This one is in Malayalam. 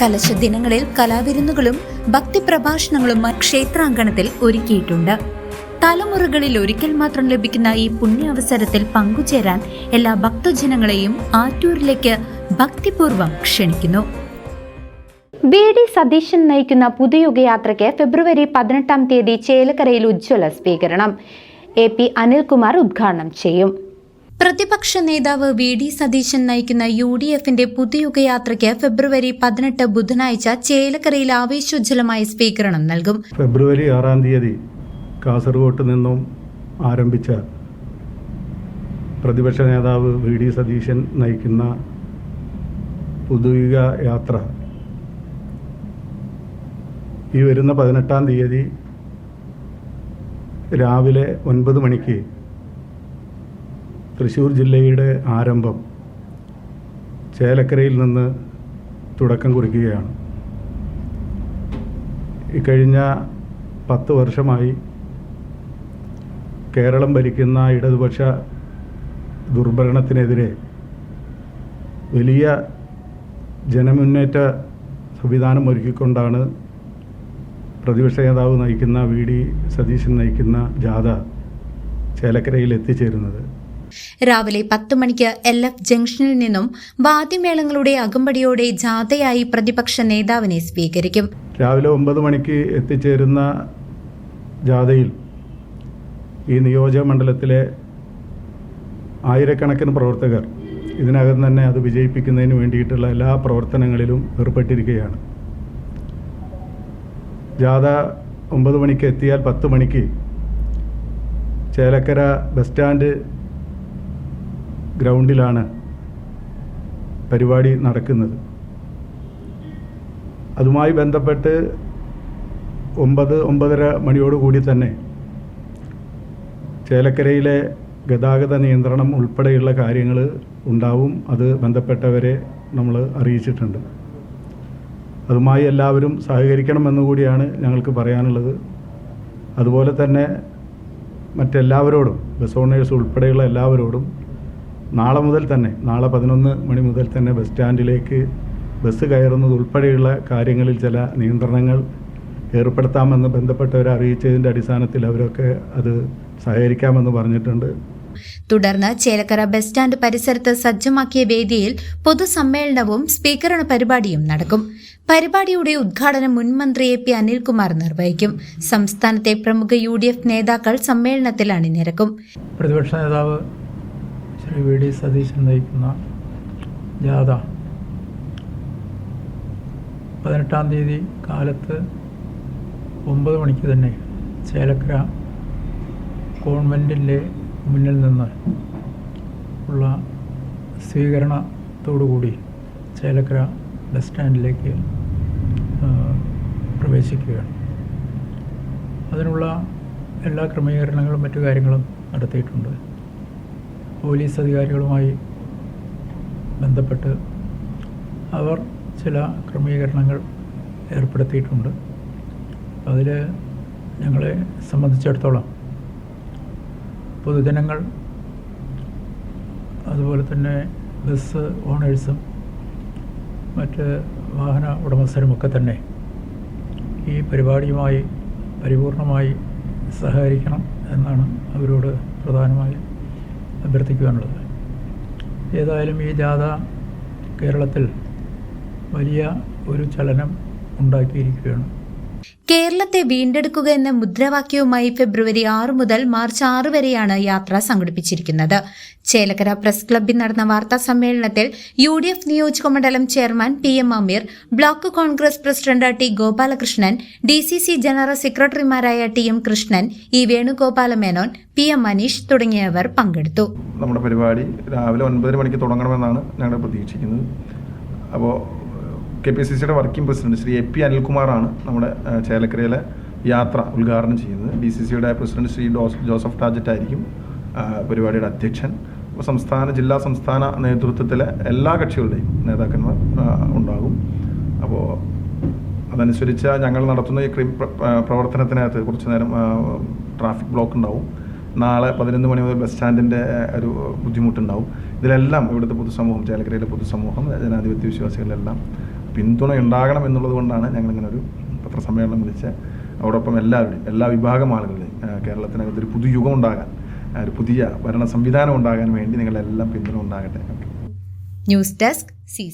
കലശ ദിനങ്ങളിൽ കലാവിരുന്നുകളും ഭക്തിപ്രഭാഷണങ്ങളും ക്ഷേത്രാങ്കണത്തിൽ ഒരുക്കിയിട്ടുണ്ട്. തലമുറകളിൽ ഒരിക്കൽ മാത്രം ലഭിക്കുന്ന ഈ പുണ്യാവസരത്തിൽ പങ്കുചേരാൻ എല്ലാ ഭക്തജനങ്ങളെയും ആറ്റൂരിലേക്ക് ഭക്തിപൂർവം ക്ഷണിക്കുന്നു. ബി ഡി സതീശൻ നയിക്കുന്ന പുതുയുഗയാത്രയ്ക്ക് ഫെബ്രുവരി പതിനെട്ടാം തീയതി ചേലക്കരയിൽ ഉജ്ജ്വല സ്വീകരണം. എ പി അനിൽകുമാർ ഉദ്ഘാടനം ചെയ്യും. പ്രതിപക്ഷ നേതാവ് വി ഡി സതീശൻ നയിക്കുന്ന യു ഡി എഫിന്റെ പുതുയുഗയാത്രയ്ക്ക് ഫെബ്രുവരി പതിനെട്ട് ബുധനാഴ്ച ചേലക്കരയിൽ ആവേശോജ്വലമായ സ്വീകരണം നൽകും. ഫെബ്രുവരി ആറാം തീയതി കാസർഗോട്ട് നിന്നും ആരംഭിച്ച പ്രതിപക്ഷ നേതാവ് വി ഡി സതീശൻ നയിക്കുന്ന പുതുയുഗ യാത്ര ഈ വരുന്ന പതിനെട്ടാം തീയതി രാവിലെ ഒൻപത് മണിക്ക് തൃശ്ശൂർ ജില്ലയുടെ ആരംഭം ചേലക്കരയിൽ നിന്ന് തുടക്കം കുറിക്കുകയാണ്. ഇക്കഴിഞ്ഞ പത്ത് വർഷമായി കേരളം ഭരിക്കുന്ന ഇടതുപക്ഷ ദുർഭരണത്തിനെതിരെ വലിയ ജനമുന്നേറ്റ സംവിധാനം ഒരുക്കിക്കൊണ്ടാണ് പ്രതിപക്ഷ നേതാവ് നയിക്കുന്ന വി ഡി സതീശൻ നയിക്കുന്ന ജാഥ ചേലക്കരയിൽ എത്തിച്ചേരുന്നത്. രാവിലെ പത്ത് മണിക്ക് എൽ എഫ് ജംഗ്ഷനിൽ നിന്നും വാദ്യമേളങ്ങളുടെ അകമ്പടിയോടെ ജാഥയായി പ്രതിപക്ഷ നേതാവിനെ സ്വീകരിക്കും. രാവിലെ ഒമ്പത് മണിക്ക് എത്തിച്ചേരുന്ന ജാഥയിൽ ഈ നിയോജക മണ്ഡലത്തിലെ ആയിരക്കണക്കിന് പ്രവർത്തകർ ഇതിനകം തന്നെ അത് വിജയിപ്പിക്കുന്നതിന് വേണ്ടിയിട്ടുള്ള എല്ലാ പ്രവർത്തനങ്ങളിലും ഏർപ്പെട്ടിരിക്കുകയാണ്. ജാഥ ഒമ്പത് മണിക്ക് എത്തിയാൽ പത്ത് മണിക്ക് ചേലക്കര ബസ് സ്റ്റാൻഡ് ഗ്രൗണ്ടിലാണ് പരിപാടി നടക്കുന്നത്. അതുമായി ബന്ധപ്പെട്ട് ഒമ്പത് ഒമ്പതര മണിയോടുകൂടി തന്നെ ചേലക്കരയിലെ ഗതാഗത നിയന്ത്രണം ഉൾപ്പെടെയുള്ള കാര്യങ്ങൾ ഉണ്ടാവും. അത് ബന്ധപ്പെട്ടവരെ നമ്മൾ അറിയിച്ചിട്ടുണ്ട്. അതുമായി എല്ലാവരും സഹകരിക്കണമെന്നുകൂടിയാണ് ഞങ്ങൾക്ക് പറയാനുള്ളത്. അതുപോലെ തന്നെ മറ്റെല്ലാവരോടും ബസ് ഓണേഴ്സ് ഉൾപ്പെടെയുള്ള എല്ലാവരോടും നാളെ മുതൽ തന്നെ നാളെ പതിനൊന്ന് മണി മുതൽ തന്നെ ബസ് സ്റ്റാൻഡിലേക്ക് ബസ് കയറുന്നത് ഉൾപ്പെടെയുള്ള കാര്യങ്ങളിൽ ചില നിയന്ത്രണങ്ങൾ ഏർപ്പെടുത്താമെന്ന് ബന്ധപ്പെട്ടവരെ അറിയിച്ചതിന്റെ അടിസ്ഥാനത്തിൽ അവരൊക്കെ അത് സഹകരിക്കാമെന്ന് പറഞ്ഞിട്ടുണ്ട്. തുടർന്ന് ചേലക്കര ബസ് സ്റ്റാൻഡ് പരിസരത്ത് സജ്ജമാക്കിയ വേദിയിൽ പൊതുസമ്മേളനവും സ്പീക്കറിന് പരിപാടിയും നടക്കും. പരിപാടിയുടെ ഉദ്ഘാടനം മുൻ മന്ത്രി എ പി അനിൽകുമാർ നിർവഹിക്കും. സംസ്ഥാനത്തെ പ്രമുഖ യു ഡി എഫ് നേതാക്കൾ സമ്മേളനത്തിൽ അണിനിരക്കും. പ്രതിപക്ഷ നേതാവ് ശ്രീ വി ഡി സതീശൻ നയിക്കുന്ന ജാഥ. പതിനെട്ടാം തീയതി കാലത്ത് ഒമ്പത് മണിക്ക് തന്നെ ചേലക്കര കോൺവെന്റിന്റെ മുന്നിൽ നിന്ന് ഉള്ള സ്വീകരണത്തോടുകൂടി ചേലക്കര ബസ് സ്റ്റാൻഡിലേക്ക് പ്രവേശിക്കുകയാണ്. അതിനുള്ള എല്ലാ ക്രമീകരണങ്ങളും മറ്റു കാര്യങ്ങളും നടത്തിയിട്ടുണ്ട്. പോലീസ് അധികാരികളുമായി ബന്ധപ്പെട്ട് അവർ ചില ക്രമീകരണങ്ങൾ ഏർപ്പെടുത്തിയിട്ടുണ്ട്. അതിൽ ഞങ്ങളെ സംബന്ധിച്ചിടത്തോളം പൊതുജനങ്ങൾ അതുപോലെ തന്നെ ബസ് ഓണേഴ്സും മറ്റ് വാഹന ഉടമസ്ഥരുമൊക്കെ തന്നെ ഈ പരിപാടിയുമായി പരിപൂർണമായി സഹകരിക്കണം എന്നാണ് അവരോട് പ്രധാനമായും അഭ്യർത്ഥിക്കുവാനുള്ളത്. ഏതായാലും ഈ ജാഥ കേരളത്തിൽ വലിയ ഒരു ചലനം ഉണ്ടാക്കിയിരിക്കുകയാണ്. കേരളത്തെ വീണ്ടെടുക്കുക എന്ന മുദ്രാവാക്യവുമായി ഫെബ്രുവരി ആറ് മുതൽ മാർച്ച് ആറ് വരെയാണ് യാത്ര സംഘടിപ്പിച്ചിരിക്കുന്നത്. ചേലക്കര പ്രസ് ക്ലബ്ബിൽ നടന്ന വാർത്താ സമ്മേളനത്തിൽ യു ഡി എഫ് നിയോജക മണ്ഡലം chairman P M Ameer block Congress president T Gopalakrishnan D C C general സെക്രട്ടറിമാരായ T M Krishnan E Venugopala Menon P M Maneesh തുടങ്ങിയവർ പങ്കെടുത്തു. നമ്മുടെ പരിപാടി രാവിലെ ഒൻപതര മണിക്ക് തുടങ്ങണമെന്നാണ് ഞങ്ങൾ പ്രതീക്ഷിക്കുന്നത്. അപ്പോൾ കെ പി സി സിയുടെ working president Shri A P അനിൽകുമാറാണ് നമ്മുടെ ചേലക്കരയിലെ യാത്ര ഉദ്ഘാടനം ചെയ്യുന്നത്. ഡി സി സിയുടെ പ്രസിഡന്റ് ശ്രീ ജോസഫ് ടാജറ്റ് ആയിരിക്കും പരിപാടിയുടെ അധ്യക്ഷൻ. സംസ്ഥാന ജില്ലാ സംസ്ഥാന നേതൃത്വത്തിലെ എല്ലാ കക്ഷികളുടെയും നേതാക്കന്മാർ ഉണ്ടാകും. അപ്പോൾ അതനുസരിച്ച് ഞങ്ങൾ നടത്തുന്ന ഈ പ്രവർത്തനത്തിനകത്ത് കുറച്ച് നേരം ട്രാഫിക് ബ്ലോക്ക് ഉണ്ടാവും. നാളെ പതിനൊന്ന് മണി മുതൽ ബസ് സ്റ്റാൻഡിന്റെ ഒരു ബുദ്ധിമുട്ടുണ്ടാവും. ഇതിലെല്ലാം ഇവിടുത്തെ പൊതുസമൂഹം ചേലക്കരയിലെ പൊതുസമൂഹം ജനാധിപത്യ വിശ്വാസികളെല്ലാം പിന്തുണ ഉണ്ടാകണം എന്നുള്ളത് കൊണ്ടാണ് ഞങ്ങളിങ്ങനെ ഒരു പത്രസമ്മേളനം വിളിച്ച് അതോടൊപ്പം എല്ലാവരുടെയും എല്ലാ വിഭാഗം ആളുകളുടെയും കേരളത്തിനകത്ത് ഒരു പുതുയുഗം ഉണ്ടാകാൻ ഒരു പുതിയ ഭരണ സംവിധാനം ഉണ്ടാകാൻ വേണ്ടി നിങ്ങളെല്ലാം പിന്തുണ ഉണ്ടാകട്ടെ. News desk C